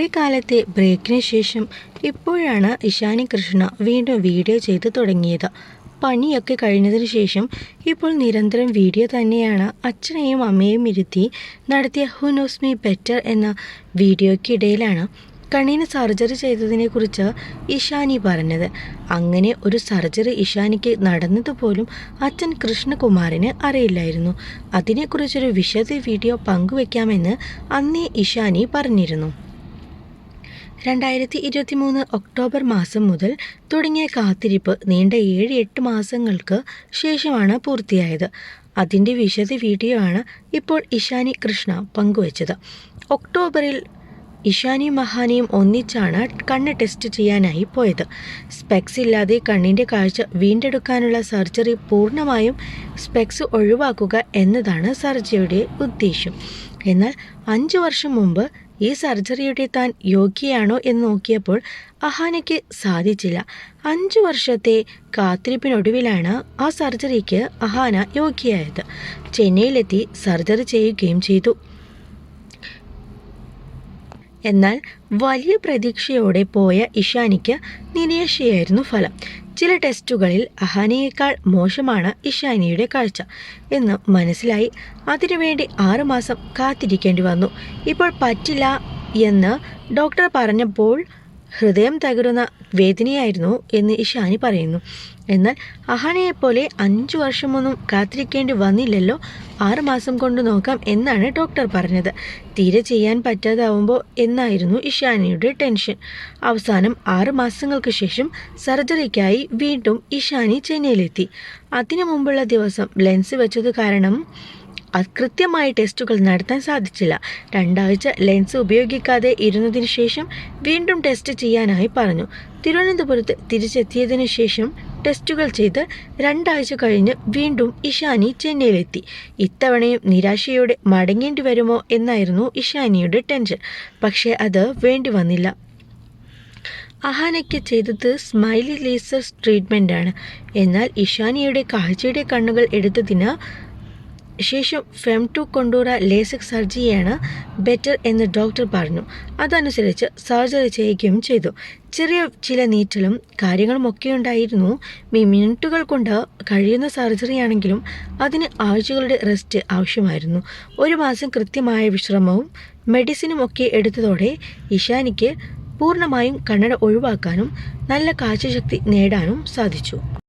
കുറേ കാലത്തെ ബ്രേക്കിന് ശേഷം ഇപ്പോഴാണ് ഇഷാനി കൃഷ്ണ വീണ്ടും വീഡിയോ ചെയ്ത് തുടങ്ങിയത്. പണിയൊക്കെ കഴിഞ്ഞതിന് ശേഷം ഇപ്പോൾ നിരന്തരം വീഡിയോ തന്നെയാണ് അച്ഛനെയും അമ്മയും ഇരുത്തി നടത്തിയ ഹു നോസ് മീ ബെറ്റർ എന്ന വീഡിയോയ്ക്കിടയിലാണ് കണ്ണിന് സർജറി ചെയ്തതിനെക്കുറിച്ച് ഇഷാനി പറഞ്ഞത്. അങ്ങനെ ഒരു സർജറി ഇഷാനിക്ക് നടന്നതുപോലും അച്ഛൻ കൃഷ്ണകുമാറിന് അറിയില്ലായിരുന്നു. അതിനെക്കുറിച്ചൊരു വിശദ വീഡിയോ പങ്കുവെക്കാമെന്ന് അന്നേ ഇഷാനി പറഞ്ഞിരുന്നു. രണ്ടായിരത്തി ഇരുപത്തി മൂന്ന് ഒക്ടോബർ മാസം മുതൽ തുടങ്ങിയ കാത്തിരിപ്പ് നീണ്ട ഏഴ് എട്ട് മാസങ്ങൾക്ക് ശേഷമാണ് പൂർത്തിയായത്. അതിന്റെ വിശദ വീഡിയോ ആണ് ഇപ്പോൾ ഇഷാനി കൃഷ്ണ പങ്കുവച്ചത്. ഒക്ടോബറിൽ ഇഷാനിയും മഹാനിയും ഒന്നിച്ചാണ് കണ്ണ് ടെസ്റ്റ് ചെയ്യാനായി പോയത്. സ്പെക്സ് ഇല്ലാതെ കണ്ണിന്റെ കാഴ്ച വീണ്ടെടുക്കാനുള്ള സർജറി പൂർണമായും സ്പെക്സ് ഒഴിവാക്കുക എന്നതാണ് സർജറിയുടെ ഉദ്ദേശം എന്നാൽ അഞ്ച് വർഷം മുമ്പ് ഈ സർജറിയുടെ താൻ യോഗ്യയാണോ എന്ന് നോക്കിയപ്പോൾ അഹാനയ്ക്ക് സാധിച്ചില്ല. അഞ്ചു വർഷത്തെ കാത്തിരിപ്പിനൊടുവിലാണ് ആ സർജറിക്ക് അഹാന യോഗ്യയായത്. ചെന്നൈയിലെത്തി സർജറി ചെയ്യുകയും ചെയ്തു. എന്നാൽ വലിയ പ്രതീക്ഷയോടെ പോയ ഇഷാനിക്ക് നിരാശയായിരുന്നു ഫലം. ചില ടെസ്റ്റുകളിൽ അഹാനയേക്കാൾ മോശമാണ് ഇഷാനിയുടെ കാഴ്ച. എന്ന് മനസ്സിലായി അതിനുവേണ്ടി ആറുമാസം കാത്തിരിക്കേണ്ടി വന്നു. ഇപ്പോൾ പറ്റില്ല എന്ന് ഡോക്ടർ പറഞ്ഞപ്പോൾ ഹൃദയം തകരുന്ന വേദനയായിരുന്നു എന്ന് ഇഷാനി പറയുന്നു. എന്നാൽ അഹാനയെപ്പോലെ അഞ്ചു വർഷമൊന്നും കാത്തിരിക്കേണ്ടി വന്നില്ലല്ലോ. ആറുമാസം കൊണ്ട് നോക്കാം എന്നാണ് ഡോക്ടർ പറഞ്ഞത്. തീരെ ചെയ്യാൻ പറ്റാതാവുമ്പോൾ എന്നായിരുന്നു ഇഷാനിയുടെ ടെൻഷൻ. അവസാനം ആറ് മാസങ്ങൾക്ക് ശേഷം സർജറിക്കായി വീണ്ടും ഇഷാനി ചെന്നൈയിലെത്തി. അതിനു മുമ്പുള്ള ദിവസം ലെൻസ് വെച്ചത് കാരണം കൃത്യമായി ടെസ്റ്റുകൾ നടത്താൻ സാധിച്ചില്ല. രണ്ടാഴ്ച ലെൻസ് ഉപയോഗിക്കാതെ ഇരുന്നതിന് ശേഷം വീണ്ടും ടെസ്റ്റ് ചെയ്യാനായി പറഞ്ഞു. തിരുവനന്തപുരത്ത് തിരിച്ചെത്തിയതിനു ശേഷം ടെസ്റ്റുകൾ ചെയ്ത് രണ്ടാഴ്ച കഴിഞ്ഞ് വീണ്ടും ഇഷാനി ചെന്നൈയിലെത്തി. ഇത്തവണയും നിരാശയോടെ മടങ്ങേണ്ടി വരുമോ എന്നായിരുന്നു ഇഷാനിയുടെ ടെൻഷൻ. പക്ഷേ അത് വേണ്ടി വന്നില്ല. അഹാനയ്ക്ക് ചെയ്തത് സ്മൈലി ലേസർ ട്രീറ്റ്മെന്റാണ് എന്നാൽ ഇഷാനിയുടെ കാഴ്ചയുടെ കണ്ണുകൾ എടുത്തതിന് ശേഷം ഫെം ടു കൊണ്ടൂറ ലേസിക് സർജറിയാണ് ബെറ്റർ എന്ന് ഡോക്ടർ പറഞ്ഞു. അതനുസരിച്ച് സർജറി ചെയ്യുകയും ചെയ്തു. ചെറിയ ചില നീറ്റലും കാര്യങ്ങളും ഒക്കെ ഉണ്ടായിരുന്നു മിനിറ്റുകൾ കൊണ്ട് കഴിയുന്ന സർജറിയാണെങ്കിലും അതിന് ആഴ്ചകളുടെ റെസ്റ്റ് ആവശ്യമായിരുന്നു. ഒരു മാസം കൃത്യമായ വിശ്രമവും മെഡിസിനും ഒക്കെ എടുത്തതോടെ ഇഷാനിക്ക് പൂർണമായും കണ്ണട ഒഴിവാക്കാനും നല്ല കാഴ്ചശക്തി നേടാനും സാധിച്ചു.